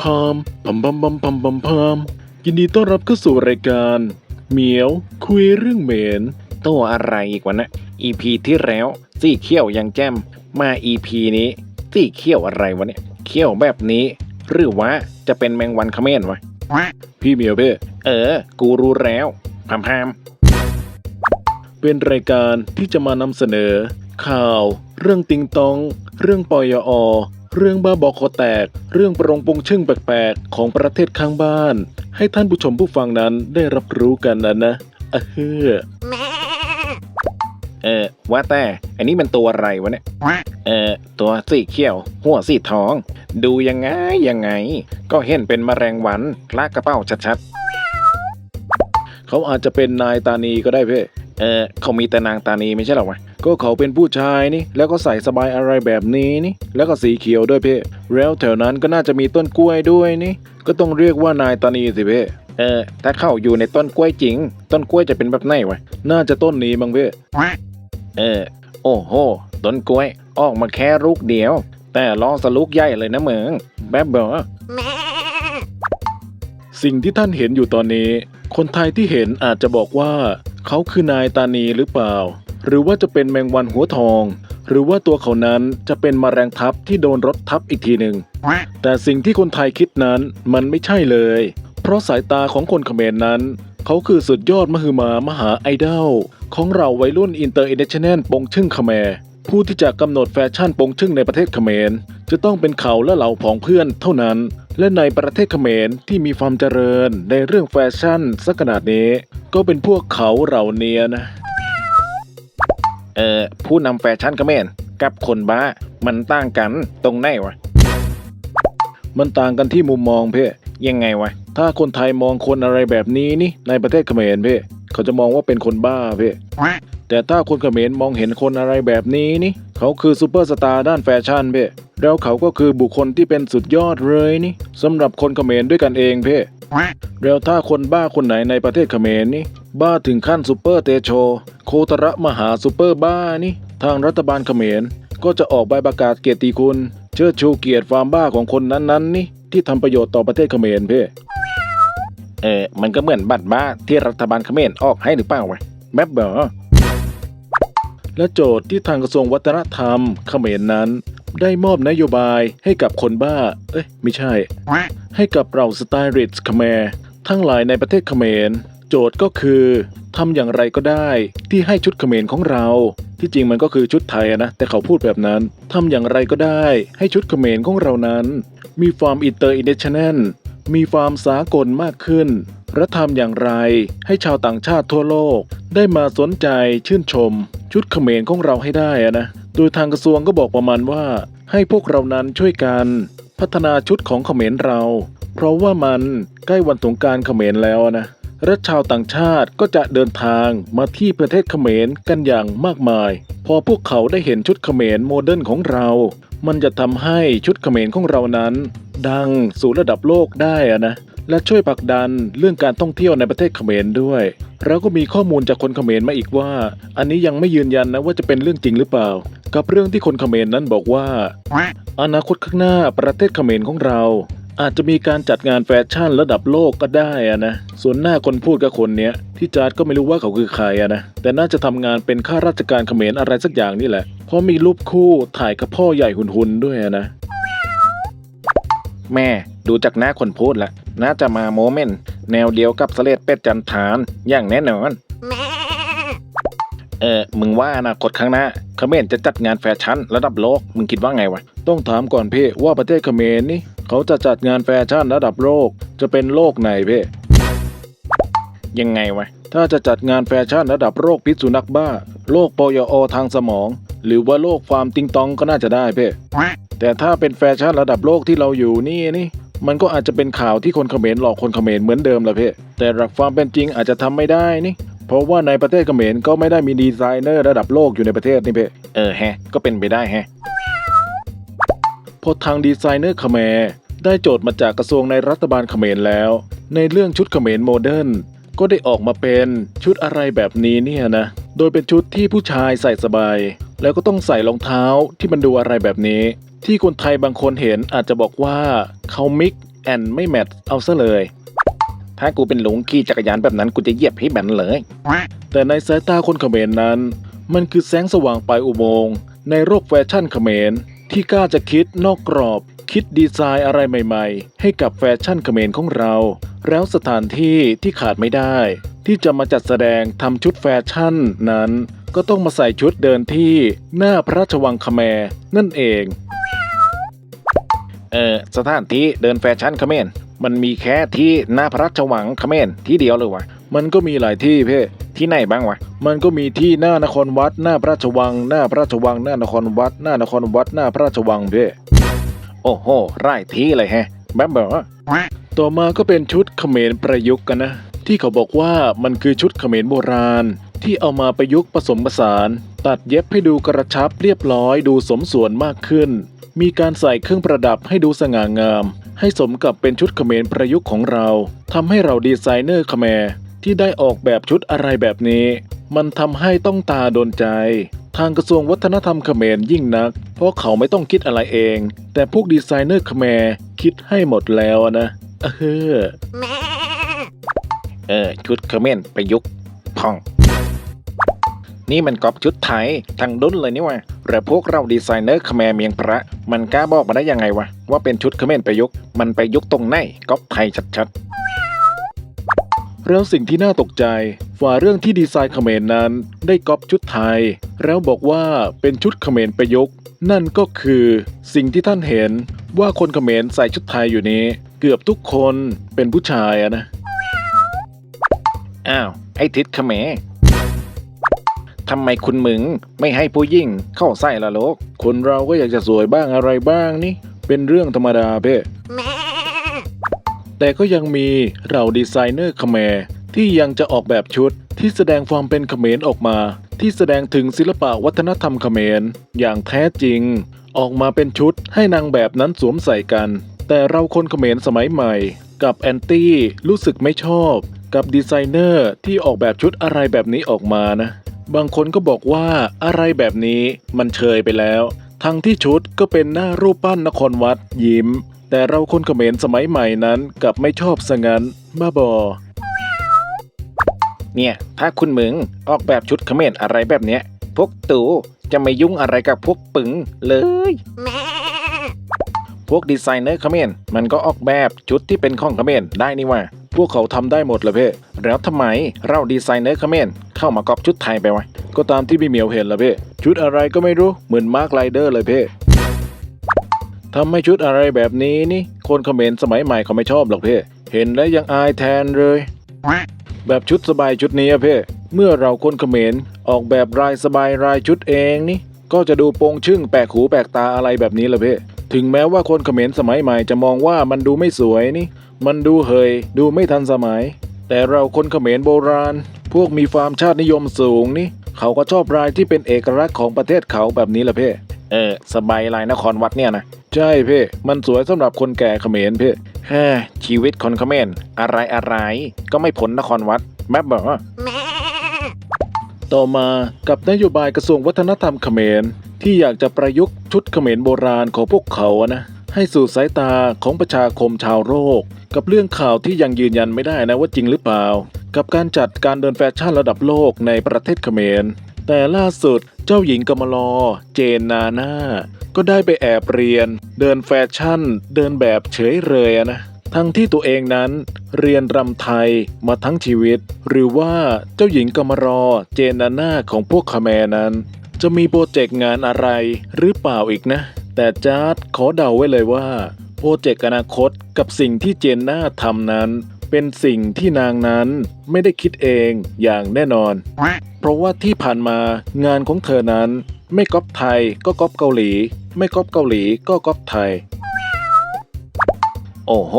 พามพัมพัมพัมพัมพัมพามยินดีต้อนรับเข้าสู่รายการ เหมียว คุยเรื่องเหม็นตัวอะไรอีกวะนะ EP ที่แล้วสีเขี้ยวยังแจ่มมา EP นี้สีเขี้ยวอะไรวะเนี่ยเขี้ยวแบบนี้ หรือว่าจะเป็นแมงวันเขม้นวะพี่เหมียวเพ่เออ กูรู้แล้วพามพามเป็นรายการที่จะมานำเสนอ ข่าว เรื่องติงตอง เรื่องปอยอ เรื่องบ้าบอคอแตก เรื่องประรงปงชึ่งแปลกๆ ของประเทศข้างบ้าน ให้ท่านผู้ชมผู้ฟังนั้นได้รับรู้กันนะนะอะเฮ้อเออว่าแต่ อันนี้มันตัวอะไรวะเนี่ย เออตัวสีเขี้ยว หัวสีทอง ดูยังไงยังไง ก็เห็นเป็นแมลงวันลากกระเป๋าชัดเขาอาจจะเป็นนายตานีก็ได้เพ่ๆเออเขามีแต่นางตานีไม่ใช่เหรอวะ ก็เขาเป็นผู้ชายนี่ แล้วก็ใส่สบายอะไรแบบนี้นี่ แล้วก็สีเขียวด้วยเพ่แล้วแถวนั้นก็น่าจะมีต้นกล้วยด้วยนี่ ก็ต้องเรียกว่านายตานีสิเพ่เออ ถ้าเข้าอยู่ในต้นกล้วยจริง ต้นกล้วยจะเป็นแบบไหนวะ น่าจะต้นนี้มั้งเพ่เออ โอ้โห ต้นกล้วย ออกมาแค่ลูกเดียว แต่ลองสลูกใหญ่เลยนะเมืองแบบเบอสิ่งที่ท่านเห็นอยู่ตอนนี้ คนไทยที่เห็นอาจจะบอกว่า เขาคือนายตานีหรือเปล่า หรือว่าจะเป็นแมงวันหัวทอง หรือว่าตัวเขานั้นจะเป็นมแมลงทับที่โดนรถทับอีกทีหนึ่งแต่สิ่งที่คนไทยคิดนั้นมันไม่ใช่เลย เพราะสายตาของคนเขมรนั้น เขาคือสุดยอดมหึมามหาไอดอลของเราวัยรุ่นอินเตอร์อินเนชั่นแนลปงชึ่งเขมรผู้ที่จะกำหนดแฟชั่นปงชึ่งในประเทศเขมร จะต้องเป็นเขาและเหล่าผองเพื่อนเท่านั้น และในประเทศเขมรที่มีความเจริญในเรื่องแฟชั่นสักขนาดนี้ ก็เป็นพวกเขาเหล่านี้นะ เออผู้นำแฟชั่นก็แมนกับคนบ้า มันต่างกันตรงไหนวะ มันต่างกันที่มุมมองเพ่ยังไงวะ ถ้าคนไทยมองคนอะไรแบบนี้นี่ในประเทศเขมรเพ่เขาจะมองว่าเป็นคนบ้าเพ่แต่ถ้าคนเขมรมองเห็นคนอะไรแบบนี้นี่ เขาคือซูเปอร์สตาร์ด้านแฟชั่นเพ่แล้วเขาก็คือบุคคลที่เป็นสุดยอดเลยนี่สำหรับคนเขมรด้วยกันเองเพ่แล้วถ้าคนบ้าคนไหนในประเทศเขมรนี่บ้าถึงขั้นซูเปอร์เตโช โคตระมหาซูเปอร์บ้านี่ทางรัฐบาลเขมร ก็จะออกใบประกาศเกียรติคุณ เชิดชูเกียรติความบ้าของคนนั้นๆนี่ที่ทำประโยชน์ต่อประเทศเขมรเพ่เออมันก็เหมือนบัตรบ้าที่รัฐบาลเขมรออกให้หรือเปล่าวะแบบเบอ และโจทย์ที่ทางกระทรวงวัฒนธรรมเขมรนั้น ได้มอบนโยบายให้กับคนบ้า เอ้ยไม่ใช่ ให้กับเราสไตลิสต์เขมรทั้งหลายในประเทศเขมร โจทย์ก็คือทำอย่างไรก็ได้ที่ให้ชุดเขมรของเรา ที่จริงมันก็คือชุดไทยนะ แต่เขาพูดแบบนั้นทำอย่างไรก็ได้ให้ชุดเขมรของเรานั้น มีความอินเตอร์อินเดชันแนลมีความสากลมากขึ้นและทำอย่างไรให้ชาวต่างชาติทั่วโลกได้มาสนใจชื่นชม ชุดเขมรของเราให้ได้อะนะ โดยทางกระทรวงก็บอกประมาณว่า ให้พวกเรานั้นช่วยกัน พัฒนาชุดของเขมรเรา เพราะว่ามันใกล้วันสงการเขมรแล้วนะและชาวต่างชาติก็จะเดินทางมาที่ประเทศเขมรกันอย่างมากมาย พอพวกเขาได้เห็นชุดเขมรโมเดิร์นของเรา มันจะทำให้ชุดเขมรของเรานั้น ดังสู่ระดับโลกได้อะนะ และช่วยผลักดันเรื่องการท่องเที่ยวในประเทศเขมรด้วยแล้วก็มีข้อมูลจากคนเขมรมาอีกว่า อันนี้ยังไม่ยืนยันนะว่าจะเป็นเรื่องจริงหรือเปล่า กับเรื่องที่คนเขมรนั้นบอกว่า อนาคตข้างหน้าประเทศเขมรของเรา อาจจะมีการจัดงานแฟชั่นระดับโลกก็ได้อะนะส่วนหน้าคนพูดกับคนเนี้ยที่จาร์ดก็ไม่รู้ว่าเขาคือใครอะนะแต่น่าจะทำงานเป็นข้าราชการเขมรอะไรสักอย่างนี่แหละเพราะมีรูปคู่ถ่ายกับพ่อใหญ่หุ่นๆด้วยอะนะแม่ดูจากหน้าคนพูดแล้ว น่าจะมาโมเมนต์แนวเดียวกับสเลดเป็ดจันทานอย่างแน่นอน เออ มึงว่าอนาคตข้างหน้าเขมรจะจัดงานแฟชั่นระดับโลก มึงคิดว่าไงวะ ต้องถามก่อนเพ่ว่าประเทศเขมรนี่เขาจะจัดงานแฟชั่นระดับโลก จะเป็นโลกไหนเพ่ยังไงวะ ถ้าจะจัดงานแฟชั่นระดับโรคพิษสุนัขบ้า โรคปยอทางสมอง หรือว่าโรคความติงตองก็น่าจะได้เพ่แต่ถ้าเป็นแฟชั่นระดับโลกที่เราอยู่นี่นี่ มันก็อาจจะเป็นข่าวที่คนเขมรหลอกคนเขมรเหมือนเดิมละเพ่แต่หลักความเป็นจริงอาจจะทำไม่ได้นี่ เพราะว่าในประเทศเขมรก็ไม่ได้มีดีไซเนอร์ระดับโลกอยู่ในประเทศนี่เพ่เออแฮะ ก็เป็นไปได้แฮะพอทางดีไซเนอร์เขมรได้โจทย์มาจากกระทรวงในรัฐบาลเขมรแล้ว ในเรื่องชุดเขมรโมเดิร์น ก็ได้ออกมาเป็นชุดอะไรแบบนี้เนี่ยนะ โดยเป็นชุดที่ผู้ชายใส่สบาย แล้วก็ต้องใส่รองเท้าที่มันดูอะไรแบบนี้ ที่คนไทยบางคนเห็นอาจจะบอกว่าเขามิกแอนไม่แมทเอาซะเลย ถ้ากูเป็นหลงขี่จักรยานแบบนั้นกูจะเหยียบให้แบนเลย แต่ในสายตาคนเขมรนั้น มันคือแสงสว่างปลายอุโมงค์ในโลกแฟชั่นเขมรที่กล้าจะคิดนอกกรอบ คิดดีไซน์อะไรใหม่ๆ ให้กับแฟชั่นเขมรของเรา แล้วสถานที่ที่ขาดไม่ได้ ที่จะมาจัดแสดงทำชุดแฟชั่นนั้น ก็ต้องมาใส่ชุดเดินที่หน้าพระราชวังคแมร์นั่นเอง เออสถานที่เดินแฟชั่นเขมรมันมีแค่ที่หน้าพระราชวังเขมรที่เดียวเลยวะมันก็มีหลายที่เพ่ที่ไหนบ้างวะ มันก็มีที่หน้านครวัด หน้าพระราชวัง หน้าพระราชวัง หน้านครวัด หน้านครวัด หน้าพระราชวังเพ่ โอ้โหไร่ที่เลยแฮะแบบบอกว่าต่อมาก็เป็นชุดเขมรประยุกต์กันนะ ที่เขาบอกว่ามันคือชุดเขมรโบราณ ที่เอามาประยุกต์ผสมผสาน ตัดเย็บให้ดูกระชับเรียบร้อยดูสมส่วนมากขึ้น มีการใส่เครื่องประดับให้ดูสง่างาม ให้สมกับเป็นชุดเขมรประยุกต์ของเราทำให้เราดีไซเนอร์เขมรที่ได้ออกแบบชุดอะไรแบบนี้ มันทำให้ต้องตาโดนใจ ทางกระทรวงวัฒนธรรมเขมรยิ่งนัก เพราะเขาไม่ต้องคิดอะไรเอง แต่พวกดีไซเนอร์เขมรคิดให้หมดแล้วนะ เออเออ ชุดเขมรประยุกต์พอง นี่มันก๊อปชุดไทยทั้งดุนเลยนี่วะแล้วพวกเราดีไซเนอร์เขมรเมียงพระ มันกล้าบอกมาได้ยังไงวะ ว่าเป็นชุดเขมรประยุกต์มันประยุกต์ตรงไหนก๊อปไทยชัดแล้วสิ่งที่น่าตกใจ ฝ่าเรื่องที่ดีไซน์เขมรนั้นได้ก๊อปชุดไทย แล้วบอกว่าเป็นชุดเขมรประยุกต์ นั่นก็คือสิ่งที่ท่านเห็นว่าคนเขมรใส่ชุดไทยอยู่นี้ เกือบทุกคนเป็นผู้ชายอะนะๆอ้าว ไอ้ทิศเขมรทำไมคุณมึงไม่ให้ผู้ยิ่งเข้าใส่ละโลก คนเราก็อยากจะสวยบ้างอะไรบ้างนี่ เป็นเรื่องธรรมดาเพ่แต่ก็ยังมีเราดีไซเนอร์เขมร ที่ยังจะออกแบบชุดที่แสดงความเป็นเขมรออกมา ที่แสดงถึงศิลปะวัฒนธรรมเขมร อย่างแท้จริง ออกมาเป็นชุดให้นางแบบนั้นสวมใส่กัน แต่เราคนเขมรสมัยใหม่ กับแอนตี้รู้สึกไม่ชอบ กับดีไซเนอร์ที่ออกแบบชุดอะไรแบบนี้ออกมานะ บางคนก็บอกว่าอะไรแบบนี้มันเชยไปแล้ว ทั้งที่ชุดก็เป็นหน้ารูปปั้นนครวัดยิ้ม แต่เราคนเขมรสมัยใหม่นั้นกับไม่ชอบซะงั้นบ้าบอ เนี่ยถ้าคุณมึงออกแบบชุดเขมรอะไรแบบเนี้ย พวกตู่จะไม่ยุ่งอะไรกับพวกปึงเลย พวกดีไซเนอร์เขมรมันก็ออกแบบชุดที่เป็นของเขมรได้นี่ว่า พวกเขาทำได้หมดเลยเพ่แล้วทำไมเราดีไซเนอร์เขมรเข้ามากอบชุดไทยไปวะก็ตามที่พี่เหมียวเห็นละเพ่ชุดอะไรก็ไม่รู้เหมือนมาร์คไรเดอร์เลยเพ่ทำให้ชุดอะไรแบบนี้นี่ คนเขมรสมัยใหม่เขาไม่ชอบหรอกเพ่เห็นแล้วยังอายแทนเลย แบบชุดสบายชุดนี้อะเพ่เมื่อเราคนเขมรออกแบบรายสบายรายชุดเองนี่ก็จะดูโปงชึ่งแปลกหูแปลกตาอะไรแบบนี้ละเพ่ถึงแม้ว่าคนเขมรสมัยใหม่จะมองว่ามันดูไม่สวยนี่ มันดูเฮยดูไม่ทันสมัย แต่เราคนเขมรโบราณ พวกมีความชาตินิยมสูงนี่ เขาก็ชอบรายที่เป็นเอกลักษณ์ของประเทศเขาแบบนี้ละเพ่เออ สบายลายนครวัดเนี่ยนะ ใช่เพ่มันสวยสำหรับคนแก่เขมรเพ่ ชีวิตคนเขมรอะไรอะไรก็ไม่พ้นนครวัดแม่บอกต่อมากับนโยบายกระทรวงวัฒนธรรมเขมร ที่อยากจะประยุกต์ชุดเขมรโบราณของพวกเขาอะนะให้สู่สายตาของประชาคมชาวโลกกับเรื่องข่าวที่ยังยืนยันไม่ได้นะว่าจริงหรือเปล่า กับการจัดการเดินแฟชั่นระดับโลกในประเทศเขมร แต่ล่าสุดเจ้าหญิงกมลอ เจนนาน่าก็ได้ไปแอบเรียน เดินแฟชั่น เดินแบบเฉยเลยนะ ทั้งที่ตัวเองนั้นเรียนรำไทยมาทั้งชีวิต หรือว่าเจ้าหญิงกมรอเจนนาน่าของพวกคาแมนั้น จะมีโปรเจกต์งานอะไรหรือเปล่าอีกนะ แต่จาร์ดขอเดาไว้เลยว่า โปรเจกต์อนาคตกับสิ่งที่เจนน่าทำนั้น เป็นสิ่งที่นางนั้นไม่ได้คิดเองอย่างแน่นอน เพราะว่าที่ผ่านมางานของเธอนั้น ไม่ก๊อปไทยก็ก๊อปเกาหลี ไม่ก๊อปเกาหลีก็ก๊อปไทย โอ้โห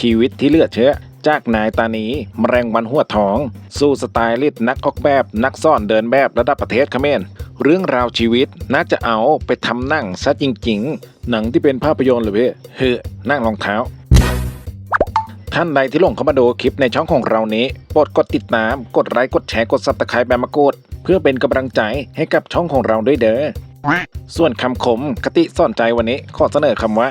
ชีวิตที่เลือดเชื่อจากนายตานีแมลงวันหัวทอง สู่สไตลิสต์นักออกแบบ นักซ่อนเดินแบบระดับประเทศเขมรเรื่องราวชีวิตน่าจะเอาไปทำนั่งซะจริงหนังที่เป็นภาพยนตร์เลยเพ่ๆเฮ้อนั่งรองเท้า ท่านใดที่หลงเข้ามาดูคลิปในช่องของเรานี้โปรดกดติดตาม กดไลค์ กดแชร์ กดซับสไครต์แบบมากดเพื่อเป็นกำลังใจให้กับช่องของเราด้วยเด้อ ส่วนคำคมคติซ่อนใจวันนี้ขอเสนอคำว่า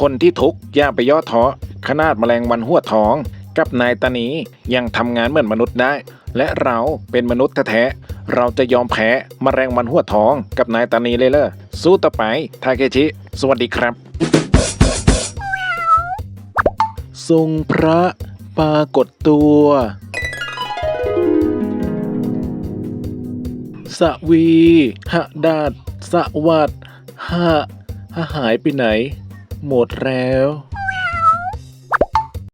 คนที่ทุกข์ย่าไปย่อท้อขนาดแมลงวันหัวท้อง กับนายตานียังทำงานเหมือนมนุษย์ได้ และเราเป็นมนุษย์แท้ๆเราจะยอมแพ้แมลงวันหัวท้อง กับนายตานีเลยเลอสู้ต่อไปทาเคชิ สวัสดีครับ ทรงพระปรากฏตัว สวีหะดาดสวัสดหะหายไปไหน หมดแล้ว